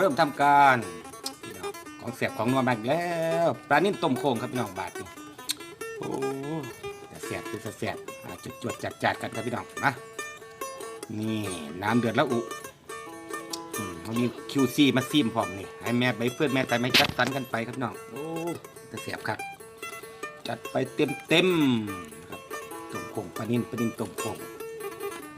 เริ่มทำการพี่น้องของเสียบของนวลมาอีกแล้วปลานิ่มต้มโค้งครับพี่น้องบาทนี่โอ้จะเสียบจะเสียบจุดจวดจัดจัดกันครับพี่น้องนะนี่น้ำเดือดแล้วอุเขามีคิวซีมาซีมพร้อมนี่ให้แม่ใบเพื่อนแม่ใจไม่จัดสันกันไปครับน้องโอ้จะเสียบครับจัดไปเต็มเต็มครับต้มโค้งปลานิ่มปลานิ่มต้มโค้ง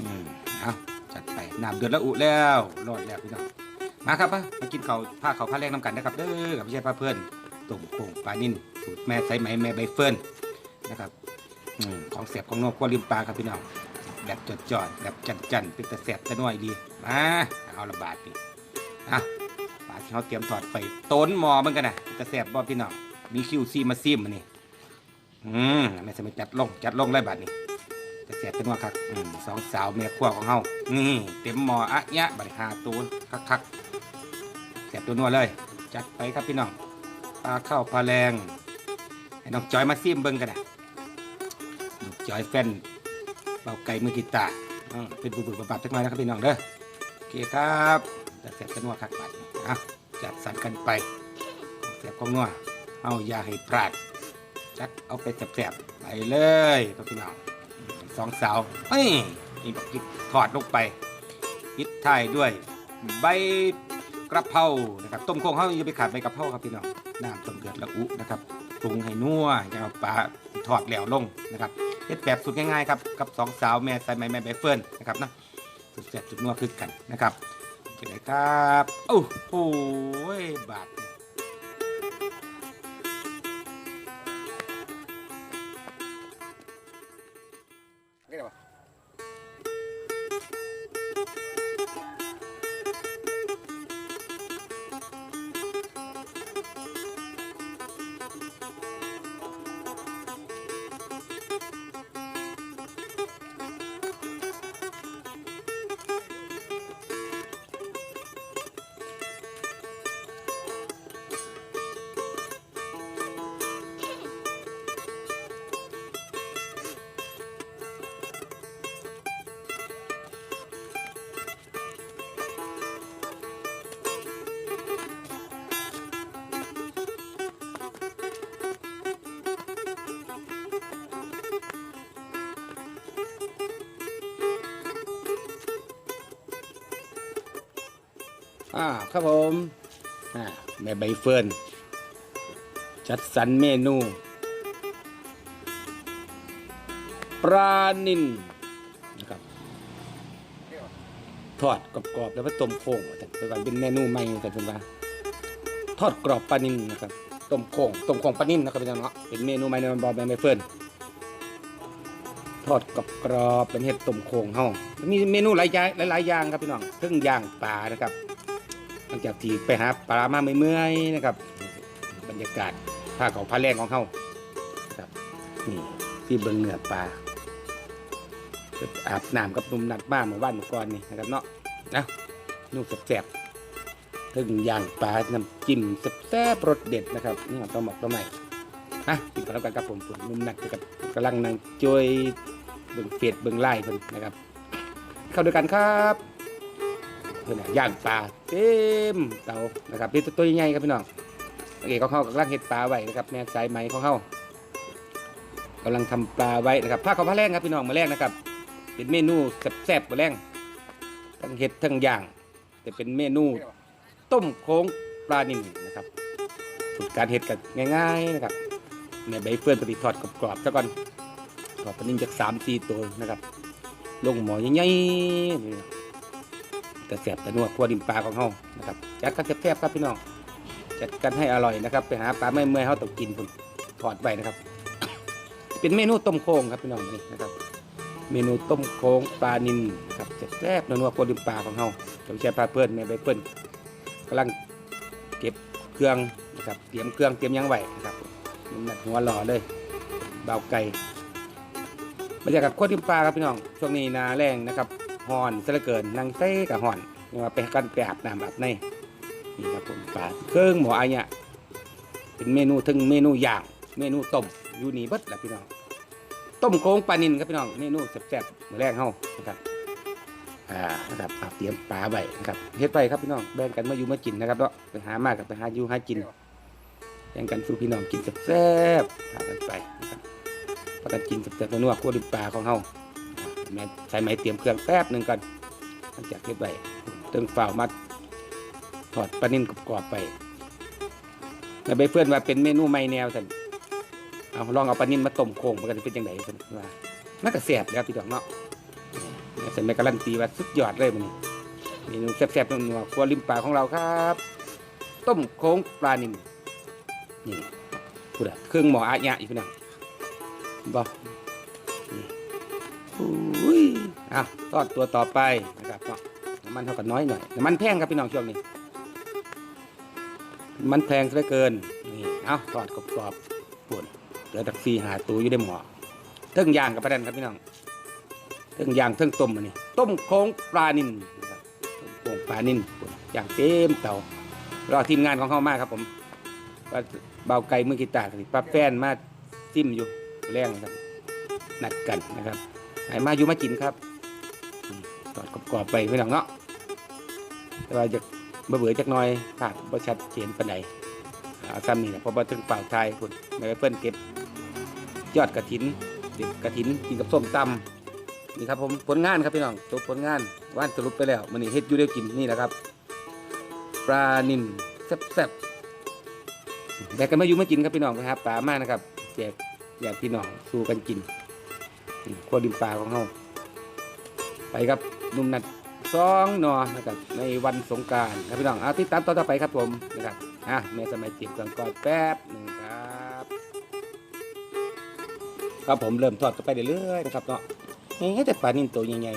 อืมเอาจัดไปน้ำเดือดแล้วอุแล้วรอดแล้วพี่น้อง มาครับมามากินเขาผ้าเขาผ้าแรงน้ำกันนะครับเด้อกับพี่ชายป้าเพื่อนตุ่มโป่งปลานิ่นสูตรแม่ใส่ไหมแม่ใบเฟิร์นนะครับของเสียบของนอกขั้วริมปลาครับพี่น้องแบบจดจอดแบบจันจันเป็นแต่แสบแต่น้อยดีมาเอาละบาทนี่อะปลาที่เขาเตรียมถอดไฟต้นหมอมือนกันนะเป็นแต่แสบบ่พี่น้องมีคิวซีมาซิมมานี่อืมแม่สมัยจัดลงจัดลงเลยบาทนี่แต่แสบแต่น้อยครับอืมสองสาวแม่ขั้วของเฮานี่เต็มหมออะยะบริหาตูนคักๆ แสบตัวนัวเลย จัดไปครับพี่น้องปลาเข้าวปลาแรงให้น้องจอยมาซิมเบิ้งกันนะน้องจอยแฟนเป่าไก่มือกีตาร์เป็นบุบๆบับๆจักหน่อยนะครับพี่น้องเด้อโอเคครับจะแสบตัวนัวคักบัดนี้อะจัดสรรกันไปของแสบของนัวเอาอย่าให้พลาดจัดเอาไปแสบๆไปเลยครับพี่น้องสองสาวเฮ้ยนี่บอกกิ๊กถอดลงไปยิดท้ายด้วยใบ กระเพรานะครับต้มโค้งเขาอย่าไปขาดใบกระเพราครับพี่น้องน้ำต้มเดือดละอุนะครับปรุงให้นัวอย่าเอาปลาทอดแล้วลงนะครับเฮ็ดแบบสุดง่ายๆครับกับสองสาวแม่ใส่ไม้แม่ใบเฟิร์นนะครับนะสุดแซ่บสุดนัวคือกันนะครับจะไหนครับโอ้โหบาท อ่าครับผมอ่าแม่ใบเฟิร์นจัดสรรเมนู ปลานินนะครับทอดกรอบๆแล้วก็ต้มโค้งแต่เป็นการเป็นเมนูใหม่แต่เป็นว่าทอดกรอบปลานินนะครับต้มโค้งต้มโค้งปลานินนะครับพี่น้องเนาะเป็นเมนูใหม่ในวันบอลแมนเฟิร์นทอดกรอบกรอบเป็นเห็ดต้มโค้งเฮามีเมนูหลายอย่างหลายๆอย่างครับพี่น้องเครื่องย่างปลานะครับ หลังจากที่ไปหาปลามาเมื่อยๆนะครับ บรรยากาศผ้าขาวผ้าแรงของเฮาครับนี่ที่เบิ่งเหนือปลาอาบน้ำกับนุ่มนัดบ้านเมื่อวานเมื่ก่อนนี่นะครับเนาะนะนุ่มแซ่บๆถึงย่างปลาน้ำจิ้มแซ่บรสเด็ดนะครับนี่ของตัวหมกตัวใหม่อะกินกันแล้วกันครับผมผมนุ่มนัดกับกำลังนั่งจอยเบิ่งเฟียดเบิ่งไล่เพิ่นนะครับ เข้าด้วยกันครับ พิ่นน่ะย่างปลาเต็มเตานะครับนี่ตัวใหญ่ๆครับพี่น้องโอเคเขาเข้ากำลังเห็ดปลาไว้นะครับแม่สายไหมเของเข้ากำลังทำปลาไว้นะครับผ้าเขาวผ้าแรงครับพี่น้องมาแรงนะครับ เป็นเมนูแซ่บๆกว่าแรงทั้งเห็ดทั้งย่าง แต่เป็นเมนูต้มโค้งปลานิ่มนะครับสูตรการเห็ดกันง่าย ๆนะครับแม่ใบเฟื่อนปฏิทอดกรอบๆซะก่อนทอดปนิ่มจากสามสี่ตัวนะครับ ลงหมอใหญ่ๆ แต่แซ่บแต่นัวคั่วดินปลาของเฮานะครับจัดกันแซ่บๆครับพี่น้องจัดกันให้อร่อยนะครับ ไปหาปลาไม่เมื่อยเฮาต้องกินพุ่นทอดไว้นะครับ เป็นเมนูต้มโค้งครับพี่น้องนี่นะครับ เมนูต้มโค้งปลานินครับแซ่บๆนัวๆกว่าดินปลาของเฮากับแช่ปลาเพื่อนแม่ใบเพื่อนกำลังเก็บเครื่องนะครับเตรียมเครื่องเตรียมยังไหวนะครับน้ำหนักหัวหล่อเลยเบาไก่บรรยากาศโคตรดินปลาครับพี่น้องช่วงนี้นาแรงนะครับ ห่อนซะเหลือเกินนังเต้กับห่อนนี่ว่าไปกันไปอาบน้ำอาบในนี่ครับผมปลาเครื่องหมออันเนี่ยเป็นเมนูถึงเมนูย่างเมนูต้มอยู่นี่เบิดแหละพี่น้องต้มโค้งปลานินครับพี่น้องเมนูแซ่บๆมื้อแรกเฮานะครับอ่านะครับเอาเตรียมปลาไว้นะครับเฮ็ดไปครับพี่น้องแบ่งกันมาอยู่มากินนะครับเนาะไปหามากกับไปหาอยู่หากินแบ่งกันสู่พี่น้องกินแซ่บๆพากันไปนะครับพากันกินแซ่บๆนัวๆคั่วดิบปลาของเฮา ใช้ไม้เตรียมเครื่องแป๊บหนึ่งก่อนหลังจากเฮ็ดไว้ติงฝ่าวมาถอดปลานิ่นกรอบไปแล้วใบเพื่อนว่าเป็นเมนูใหม่แนวสันเอาลองเอาปลานิ่นมาต้มโค้งมันก็จะเป็นจังไดสั่นว่ามันก็แซ่บแล้วพี่น้องเนาะเสร็จแม่การันตีว่าสุดยอดเลยมันเมนูแซ่บๆนัวๆครัวริมป่าของเราครับ ต้มโค้งปลานิลนี่พูดอะเครื่องหมออาญะอีกพี่น้องบอก อ้ยอะทอดตัวต่อไปนะครับน้ำมันเท่ากันน้อยหน่อยน้ำมันแพงครับพี่น้องช่วงนี้น้ำมันแพงซะเหลือเกินนี่เอาทอดกรอบๆปวดเหลือตักซีหาตัวอยู่ในหมอเทิงย่างกับประเด็นครับพี่น้องเทิงย่างเทิงต้มอันนี้ต้มโค้งปลานินนะครับต้มโค้งปลานินอย่างเต็มเตารอทีมงานของเขามากครับผมว่าเบาไก่มือกีตาร์ปลาแฟนมาซิมอยู่แรงนะครับนัดกันนะครับ ให้มาอยู่มากินครับตอดกรอบๆไปพี่น้องเนาะแต่ว่าจะเบื่อจักหน่อยภาพบ่ชัดเจนปานใดเอาซ้ำนี่แหละพราะว่าถึงเป่าไทยคุณไม่ไปเพิ่นเก็บยอดกระถินเด็ดกระถินกินกับส้มตำนี่ครับผมผลงานครับพี่น้องจบผลงานว่านสรุปไปแล้วมันนี่เฮ็ดอยู่ได้กินนี่แหละครับปลานิ่มแซ่บๆแต่กันมาอยู่มากินครับพี่น้องนะครับปลามากนะครับแจกอยากพี่น้องสู้กันกิน ขั้วดินปลาของเราไปครับนุ่มนัดสองนอนะครับในวันสงการครับพี่น้องเอาติดตามต่อต่อไปครับผมนะครับอะแม่สมัยจิบก่อนก่อนแป๊บหนึ่งครับครับผมเริ่มทอดกันไปเรื่อยๆนะครับเนาะนี่แต่ปลานินตัวใหญ่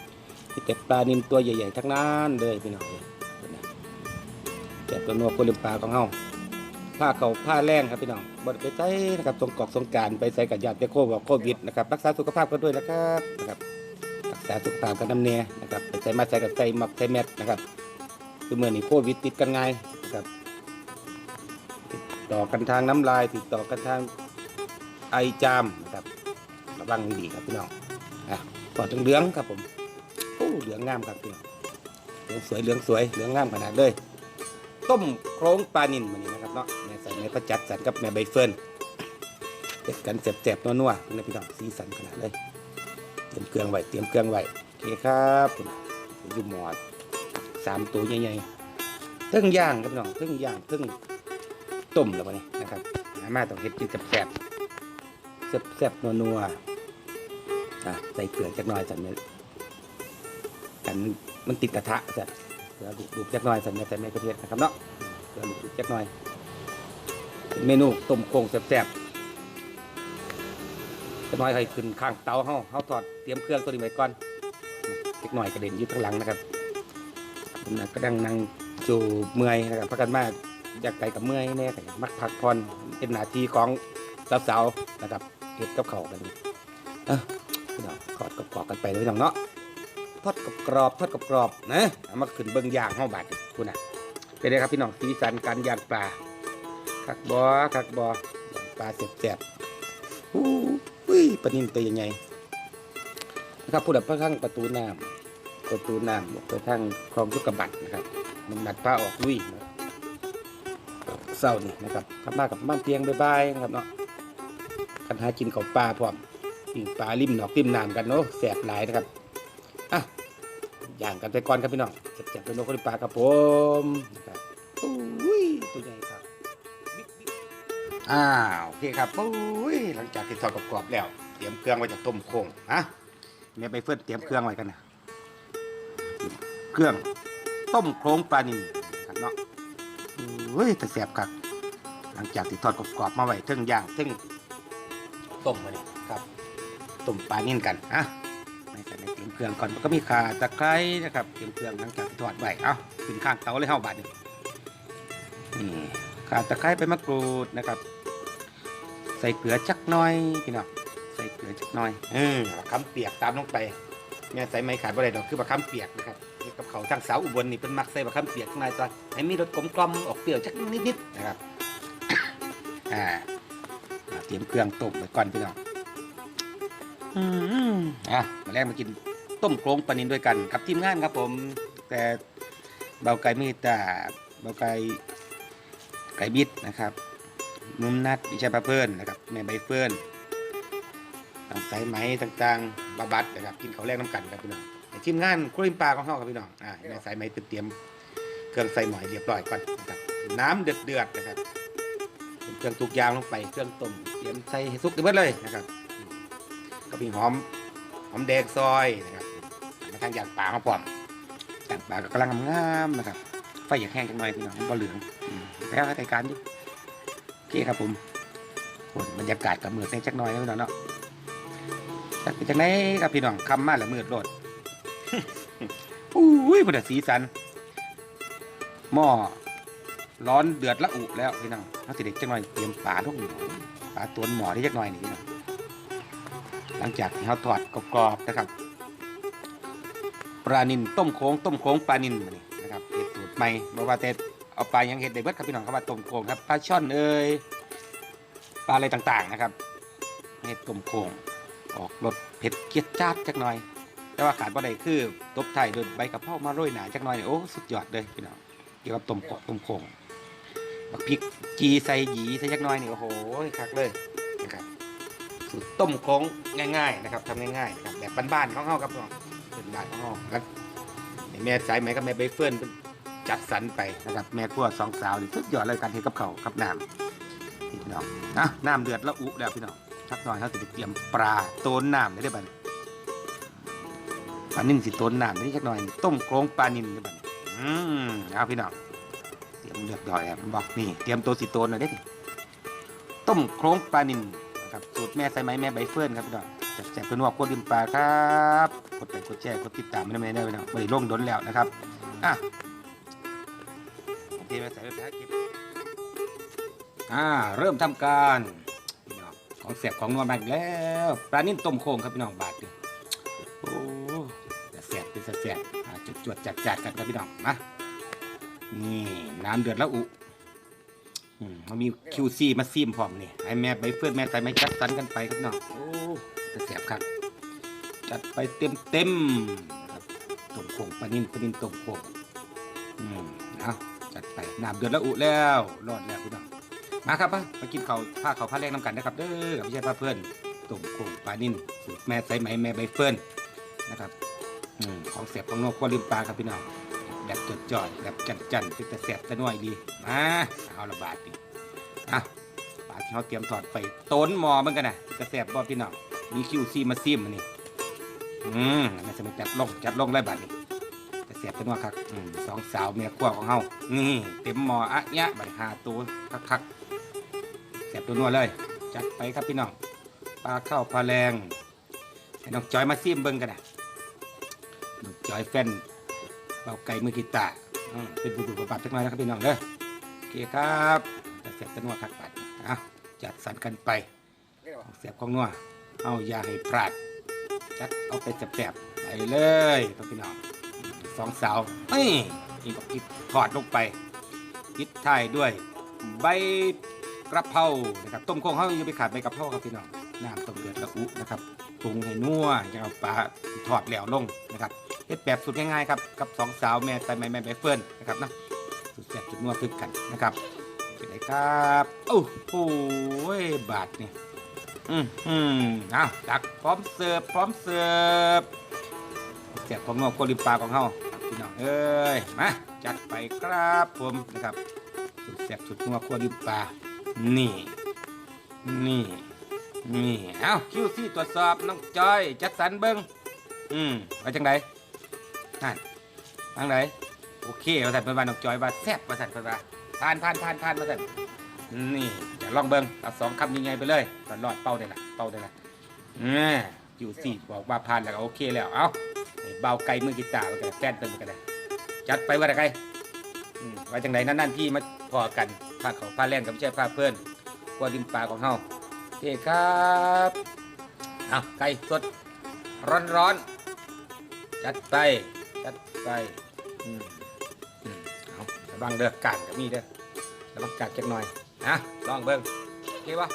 ๆมีแต่ปลานินตัวใหญ่ๆทั้งนั้นเลยพี่น้องแต่ตัวนัวคนลืมปลาของเฮา ผ้าเขาผ้าแรงครับพี่น้องบดไปใส่นะครับสงกรอกสงการไปใส่กับยาติโควิดโควิดนะครับรักษาสุขภาพกันด้วยนะครับนะครับรักษาสุขภาพกันน้ำเนียนะครับไปใส่มาใส่กับใส่มักใส่เม็ดนะครับคือเมื่อนี้โควิดติดกันไงนะครับติดต่อกันทางน้ำลาย ติดต่อกันทางไอจามนะครับระวังให้ดีครับพี่น้องอะก่อนถึงเหลืองครับผมโอ้เหลืองงามครับพี่น้องเหลืองสวยเหลืองสวยเหลืองงามขนาดเลยต้มโครงปลานินมันนี่นะครับเนาะ ใส่แม่ประจัดสันกับแม่ใบเฟิร์นเด็ดกันแสบๆนัวๆนะพี่น้องสีสันขนาดเลยเตรียมเครื่องไว้เตรียมเครื่องไว้โอเคครับอยู่หมอดสามตัวใหญ่ๆเทึ่งย่างครับพี่น้องเทึ่งย่างเทึ่งต้มแล้ววันนี้นะครับหามาต้องเฮ็ดกินแสบๆแซ่บๆนัวๆอะใส่เกลือจักหน่อยสันเนี่ยกันมันติดกระทะสันเกลือลูกๆจักหน่อยสันเนี่ยใส่ไม่กระเทียมนะครับเนาะเกลือลูกลูกจักหน่อย เมนูต้มโค้งแซ่บๆจักน่อยให้ขึ้นข้างเตาเฮาเฮาทอดเตรียมเครื่องตัวนี้ไว้ก่อนจักหน่อยกระเด็นยู่ข้างหลังนะครับผมนะก็ดังนั่งจูเมื่อยนะครับพักกันมากอยากไก่กับเมื่อยแน่แต่มักพักผ่อนเป็นหน้าที่ของสาวๆนะครับเก็บกับเขากันพี่น้องทอดกรอบกันไปเลยพี่น้องเนาะทอดกรอบทอดกรอบนะมาขึ้นเบิ้งย่างห้องบาดคุณน่ะเป็นไงครับพี่น้องสีสันการย่างปลา คักบอคักบอย่างปลาเจ็บๆอู้หู้ยปลานิ่มตัวใหญ่ๆนะครับพูดแบบพระข้างประตูน้ำประตูน้ำไปทางคลองยุกกบัตนะครับมันนัดปลาออกลุยนะเศร้านี่นะครับกลับมากับบ้านเตียงบายๆนะครับเนาะกันหากินกับปลาพร้อมปิ้งปลาริมหนอกริมน้ำกันเนาะแสบหลายนะครับอะอย่างกันไปก่อนครับพี่น้องแสบๆเป็นนกกระดิปลาครับผมนะครับ อ้าวโอเคครับอุ้ยหลังจากที่ทอดกรอบๆแล้ว เตรียมเครื่องไว้จากต้มโค้งฮะแม่ไปเฟิร์นเตรียมเครื่องไว้กันนะเครื่องต้มโครงปลานิลครับเนาะอุ้ยแต่แสบครับหลังจากที่ทอดกรอบๆมาไว้เทิงย่างเทิงต้มมาเนี่ยครับต้มปลานิ่นกันอะไม่ใส่ในเตรียมเครื่องก่อนแล้วก็มีข่าตะไคร้นะครับเตรียมเครื่องหลังจากที่ทอดไว้เอ้าขึ้นข้างเตาเลยเฮาบาดนี่นี่ ข่าตะไคร้ไปมะกรูดนะครับ ใส่เกลือจักหน้อยพี่น้องใส่เกลือจักหน้อยเออมะขามเปียกตามลงไปเนี่ยใส่ไม่ขาดบ่ได้ดอกคือมะขามเปียกนะครับนี่กับเขาวทางสาวอุบลนี่เป็นมักใส่มะขามเปียกข้างในตอนให้มีรสกลมกล่อมออกเปรี้ยวจักนิดๆนะครับอ่าอ่าเตรียมเครื่องต้มไว้ก่อนพี่น้องอืมอะมาแรกมากินต้มโครงปลานินด้วยกัน กับทีมงานครับผม แต่เบาไก่มีแต่เบาไก่ไก่บิดนะครับนุ่มนัดวิชัยปลาเพิ่นนะครับแม่ใบเฟิร์นต่างสายไหมต่างๆบาบัดนะครับกินเขาแรกน้ำกันครับพี่น้องแต่ทีมงานครัวริมปลาของเขาครับพี่น้องอ่าแม่สายไหมเตรียมเครื่องใส่หมอยเรียบร้อยก่อนนะครับน้ำเดือดเดือดๆนะครับเครื่องทุกอยางลงไปเครื่องต้มเตรียมใส่ให้สุกเรียบร้อยเลยนะครับก็มีหอมหอมแดงซอยนะครับมาทางหยาดปลาเขาพร้อมยาดปลาก็กำลังงามนะครับ ฟอยากแห้งจังหน่อยพี่น้องมันบ่เหลืองแล้วก็รายการอยู่โอเคครับผมโอ้ยบรรยากาศกับมืดในจักหน่อยนะพี่น้องเนาะจักเป็นจังไหนครับพี่น้องคำมาล้วมืดโลดอุ้ยพุทธสีสัน หม้อร้อนเดือดละอุแล้วพี่น้องเขาสิเด็กจังหน่อยเตรียมปลาทุกอย่างปลาตัวหมอที่จักหน่อยนี่พี่น้องหลังจากที่เขาทอดกรอบๆนะครับปลานินต้มโค้งต้มโค้งปลานินมานี่ ใหม่บอกว่าแต่เอาปลายังเห็ดได้เบิดครับพี่น้องครับว่าต้มโค้งครับปลาช่อนเอ่ยปลาอะไรต่างๆนะครับเห็ดต้มโค้งออกรสเผ็ดเกี๊ยดจ้าดจักหน่อย แต่ว่าขาดบ่ได้คือตบไทยโดยใบกะเพรามาโรยหนาจักหน่อยโอ้สุดยอดเลยพี่น้องเกี่ยวกับต้มโคงต้มโค้งบักพริกจีใส่หยีใส่จักหน่อยนี่โอ้โหคักเลยนะครับสูตรต้มโค้งง่าย ๆ นะครับทำง่ายๆนะครับแบบบ้านๆของเขาครับพี่น้องเป็นบ้านของเขาแล้วแม่สายไหมกับแม่ใบเฟิร์น จัดสรรไปนะครับแม่พวสองสาวนี่สุดยอดเลยการเทกับเขาวกับน้ำนี่พี่น้องนะน้ำเดือดแล้วอุแล้วพี่น้องทักหน่อยเขาจะไปเตรียมปลาโต้นน้ำได้ได้บัดนี้ปลานิ่มสิโต้นน้ำนี่จักหน่อยต้มโค้งปลานิ่มได้บัดนี้อืมเอาพี่น้องเตรียมเลือกดอยครับบอกนี่เตรียมตัวสิโต้นหน่อยเด้ดิต้มโค้งปลานิ่มครับสูตรแม่ใส่ไหมแม่ใบเฟิร์นครับพี่น้องแซ่บๆตัวนวกดดิมปลาครับ กดไลค์กดแชร์กดติดตามไม่ได้ไม่ได้ไม่ได้ไม่ได้ลงดนแล้วนะครับอะ โอเคมาใส่ไปแพ็กินอ่าเริ่มทำการพี่น้องของแซ่บของนวลมาอีกแล้วปลานิ่มต้มโค้งครับพี่น้องบาทดียวโอ้จะแซ่บเป็นแซ่บจุดจวดจัดจัดกันครับพี่น้องมานี่น้ำเดือดแล้วอุอืมเขามี QC มาซีมพร้อมนี่ไอแม่ใบเฟิร์นแม่ใส่ไม้จัดสรรกันไปครับน้องโอ้จะเสียบครับจัดไปเต็มเต็มครับต้มโขงปลานิ่นปลานิ่นต้มโขงอืมเอาจัด ไปน้ำเดือดแล้วอุแล้วรอดแล้วพี่น้องมาครับมากินข้าวผ้าข้าวผ้าแรกน้ำกันนะครับเด้อกับพี่ชายพาเพื่อนต้มโขงปลานิ่นสูตรแม่ใส่ไหมแม่ใบเฟิร์นนะครับอืมของเสียบของนอกควริมปลาครับพี่น้องแบบจดจ่อยแบบจันจันเป็นแต่แสบแต่น้อยดีมาเอาละบาทนี่อะบาที่เขาเตรียมถอดไปต้นหมอมือนกันนะเป็นแต่แสบบ่พี่น้องมีคิวซีมาซิมมานี่อืมน่าจะมาจัดลงจัดลงเลยบาทนี่ แต่แสบแต่น้อยครับอืมสองสาวเมียขั้วของเฮานี่เต็มหมออะยะบหาตัวคักคักๆแสบตัวนัวเลย จัดไปครับพี่น้องปลาข้าวปลาแรงให้น้องจอยมาซิมเบิ่งกันนะน้องจอยแฟนเบาไก่มือกีตาร์อืมเป็นบุญบุญประบัติจักหน่อยนะครับพี่น้องเด้อโอเคครับเสียบตะนัวคักปัดอะจัดสรรกันไปเสียบของนัวเอาอย่าให้พลาดจัดเอาไปแสบๆไปเลยครับพี่น้อง สองสาวนี่นี่ก็กิดทอดลงไปปิดท้ายด้วย ใบกระเพรานะครับต้มโค้งเขายังไปขาดใบกระเพราครับพี่น้องน้ำต้มเดือดละอุนะครับปรุงให้นัวจะเอาปลาทอดแล้วลงนะครับเฮ็ดแบบสุดง่ายๆครับกับสองสาวแม่ใส่แม่แม่ใบเฟิร์นนะครับนะสุดแซ่บสุดนัวคือกันนะครับเป็นไงครับโอ้โหบาทนี่อืมอืมเอาตักพร้อมเสิร์ฟพร้อมเสิร์ฟ ซ่บของนัวโคลิปลาของเฮาพี่น้องเอ้ยมาจัดไปครับผมนะครับสุดแซ่บสุดนัวโคลิปลานี่นี่นี่เอาคิวซี่ตรวจสอบน้องจอย จัดสรรเบิ้งอืมว่าจังไดนั่นทางไหนโอเคว่าสั่นเพิ่นว่าน้องจอยว่าแซ่บว่าสั่นเพิ่นว่าทานทานทานทานว่าสั่นนี่จะลองเบิ่งเอาสองคำยังไงไปเลยตอนรอดเป้าได้ละเป้าได้ละอืมอยู่สี่บอกว่าผ่านแล้วโอเคแล้วเอ้า เบาไกลมือกีตาร์แล้วก็แฟนเติมกันเลยจัดไปว่าไงอืมว่าจังไดนั่นนั่นพี่มาพอกันพาเขาพาแล่นกับไม่ใช่พาเพื่อนกลัวดินปลาของเฮาโอเคครับเอาไก่สดร้อนร้อนๆจัดไปจัดไปอืมอืมเอาระวังเด้อการกับมีเด้อระวังกัดจักหน่อยนะลองเบิ่งโอเคปะ